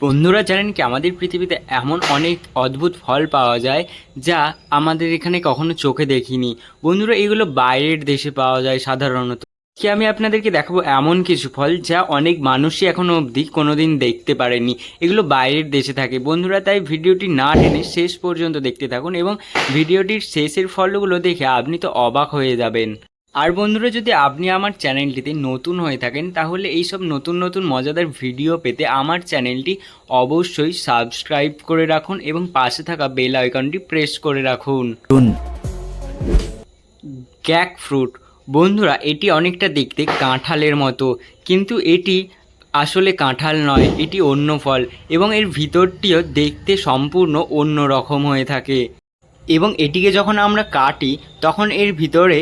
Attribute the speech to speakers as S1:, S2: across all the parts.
S1: বন্ধুরা জানেন কি, আমাদের পৃথিবীতে এমন অনেক অদ্ভুত ফল পাওয়া যায় যা আমাদের এখানে কখনো চোখে দেখিনি। বন্ধুরা, এগুলো বাইরের দেশে পাওয়া যায় সাধারণত। কি আমি আপনাদেরকে দেখাবো এমন কিছু ফল যা অনেক মানুষই এখনও অবধি কোনোদিন দেখতে পারেনি। এগুলো বাইরের দেশে থাকে। বন্ধুরা, তাই ভিডিওটি না টেনে শেষ পর্যন্ত দেখতে থাকুন এবং ভিডিওটির শেষের ফলগুলো দেখে আপনি তো অবাক হয়ে যাবেন। আর বন্ধুরা যদি আপনি আমার চ্যানেলটিতে নতুন হয়ে থাকেন তাহলে এই সব নতুন নতুন মজাদার ভিডিও পেতে আমার চ্যানেলটি অবশ্যই সাবস্ক্রাইব করে রাখুন এবং পাশে থাকা বেল আইকনটি প্রেস করে রাখুন। Gac fruit. বন্ধুরা এটি অনেকটা দেখতে কাঁঠালের মতো কিন্তু এটি আসলে কাঁঠাল নয় এটি অন্য ফল এবং এর ভিতরটিও দেখতে সম্পূর্ণ অন্য রকম হয়ে থাকে। এবং এটিকে যখন আমরা কাটি তখন এর ভিতরে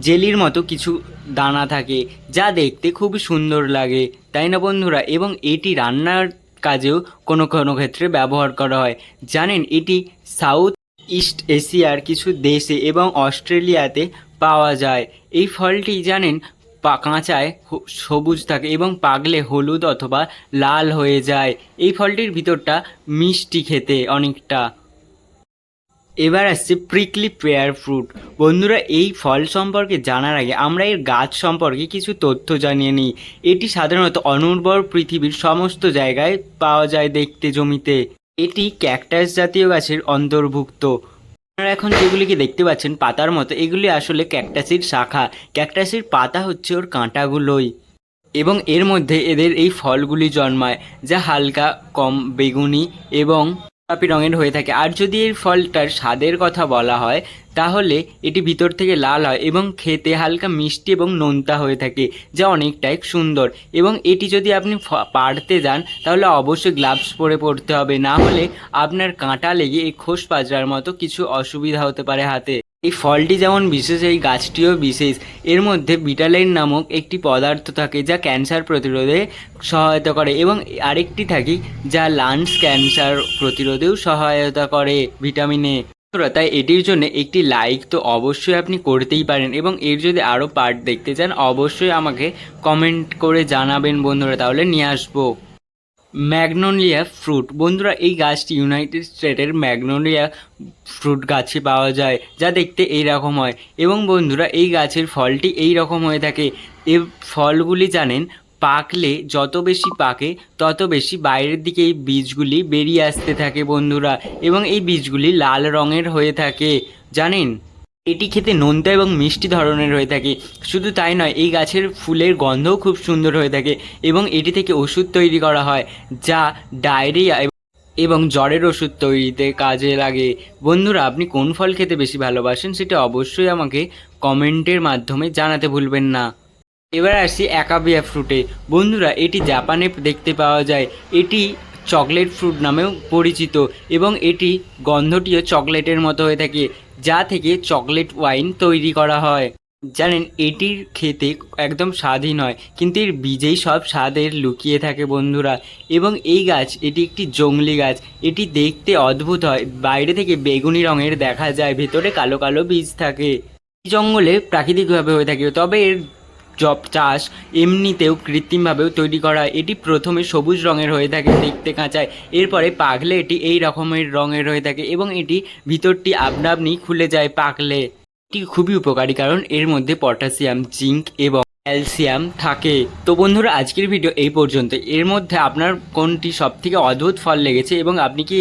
S1: জেলির মতো কিছু দানা থাকে যা দেখতে খুবই সুন্দর লাগে, তাই না বন্ধুরা? এবং এটি রান্নার কাজেও কোনো কোনো ক্ষেত্রে ব্যবহার করা হয়। জানেন, এটি সাউথ ইস্ট এশিয়ার কিছু দেশে এবং অস্ট্রেলিয়াতে পাওয়া যায়। এই ফলটি, জানেন, পা- কাঁচায় সবুজ থাকে এবং পাকলে হলুদ অথবা লাল হয়ে যায়। এই ফলটির ভিতরটা মিষ্টি খেতে অনেকটা এবার আসছে প্রিকলি পেয়ার ফ্রুট বন্ধুরা, এই ফল সম্পর্কে জানার আগে আমরা এর গাছ সম্পর্কে কিছু তথ্য জানিয়ে নিই। এটি সাধারণত অনুর্বর পৃথিবীর সমস্ত জায়গায় পাওয়া যায় দেখতে জমিতে। এটি ক্যাকটাস জাতীয় গাছের অন্তর্ভুক্ত। আপনারা এখন যেগুলিকে দেখতে পাচ্ছেন পাতার মতো, এগুলি আসলে ক্যাকটাসের শাখা। ক্যাকটাসের পাতা হচ্ছে ওর কাঁটাগুলোই। এবং এর মধ্যে এদের এই ফলগুলি জন্মায়, যা হালকা, কম বেগুনি এবং গোলাপি রঙের হয়ে থাকে। আর যদি এর ফলটার স্বাদের কথা বলা হয়, তাহলে এটি ভিতর থেকে লাল হয় এবং খেতে হালকা মিষ্টি এবং নোনতা হয়ে থাকে, যা অনেকটাই সুন্দর। এবং এটি যদি আপনি পাড়তে যান, তাহলে অবশ্যই গ্লাভস পরে পড়তে হবে। না হলে আপনার কাঁটা লেগে এই খোস পাজরার মতো কিছু অসুবিধা হতে পারে হাতে। এই ফলটি যেমন বিশেষ, এই গাছটিও বিশেষ। এর মধ্যে বিটালাইন নামক একটি পদার্থ থাকে যা ক্যান্সার প্রতিরোধে সহায়তা করে এবং আরেকটি থাকে যা লাংস ক্যান্সার প্রতিরোধেও সহায়তা করে ভিটামিনে তাই এটির জন্য একটি লাইক তো অবশ্যই আপনি করতেই পারেন এবং এর যদি আরও পার্ট দেখতে চান, অবশ্যই আমাকে কমেন্ট করে জানাবেন বন্ধুরা, তাহলে নিয়ে আসব। Magnolia fruit. বন্ধুরা, এই গাছটি ইউনাইটেড স্টেটের ম্যাগনোলিয়া ফ্রুট গাছে পাওয়া যায়, যা দেখতে এই রকম হয়। এবং বন্ধুরা, এই গাছের ফলটি এই রকম হয়ে থাকে। এ ফলগুলি জানেন, পাকলে যত বেশি পাকে, তত বেশি বাইরের দিকে এই বীজগুলি বেরিয়ে আসতে থাকে বন্ধুরা। এবং এই বীজগুলি লাল রঙের হয়ে থাকে। জানেন এটি খেতে নোনতা এবং মিষ্টি ধরনের হয়ে থাকে। শুধু তাই নয়, এই গাছের ফুলের গন্ধও খুব সুন্দর হয়ে থাকে এবং এটি থেকে ওষুধ তৈরি করা হয়, যা ডায়রিয়া এবং জ্বরের ওষুধ তৈরিতে কাজে লাগে। বন্ধুরা, আপনি কোন ফল খেতে বেশি ভালোবাসেন সেটা অবশ্যই আমাকে কমেন্টের মাধ্যমে জানাতে ভুলবেন না। এবার আসি একাবিয়া ফ্রুটে। বন্ধুরা, এটি জাপানে দেখতে পাওয়া যায়। এটি চকলেট ফ্রুট নামেও পরিচিত এবং এটি গন্ধটিও চকলেটের মতো হয়ে থাকে। যা থেকে চকলেট ওয়াইন তৈরি করা হয়। জানেন, এটির খেতে একদম স্বাদই নয়, কিন্তু এর বীজেই সব স্বাদের লুকিয়ে থাকে বন্ধুরা। এবং এই গাছ, এটি একটি জংলি গাছ, এটি দেখতে অদ্ভুত হয়। বাইরে থেকে বেগুনি রঙের দেখা যায়, ভেতরে কালো কালো বীজ থাকে। এই জঙ্গলে প্রাকৃতিকভাবে হয়ে থাকে, তবে এর জব চাষ এমনিতেও কৃত্রিমভাবেও তৈরি করা এটি প্রথমে সবুজ রঙের হয়ে থাকে দেখতে কাঁচায়। এরপরে পাকলে এটি এই রকমের রঙের হয়ে থাকে এবং এটি ভিতরটি আপনা আপনি খুলে যায় পাকলে। এটি খুবই উপকারী কারণ এর মধ্যে পটাশিয়াম, জিঙ্ক এবং ক্যালসিয়াম থাকে। তো বন্ধুরা, আজকের ভিডিও এই পর্যন্ত এর মধ্যে আপনার কোনটি সবথেকে অদ্ভুত ফল লেগেছে এবং আপনি কি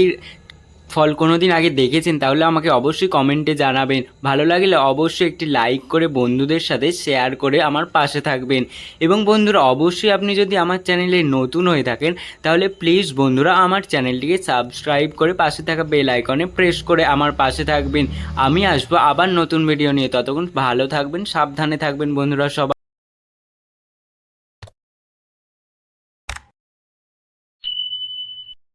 S1: ফল কোনো দিন আগে দেখেছেন, তাহলে আমাকে অবশ্যই কমেন্টে জানাবেন। ভালো লাগলে অবশ্যই একটি লাইক করে বন্ধুদের সাথে শেয়ার করে আমার পাশে থাকবেন। এবং বন্ধুরা, অবশ্যই আপনি যদি আমার চ্যানেলে নতুন হয়ে থাকেন, তাহলে প্লিজ বন্ধুরা আমার চ্যানেলটিকে সাবস্ক্রাইব করে পাশে থাকা বেল আইকনে প্রেস করে আমার পাশে থাকবেন। আমি আসব আবার নতুন ভিডিও নিয়ে। ততক্ষণ ভালো থাকবেন, সাবধানে থাকবেন বন্ধুরা সবাই।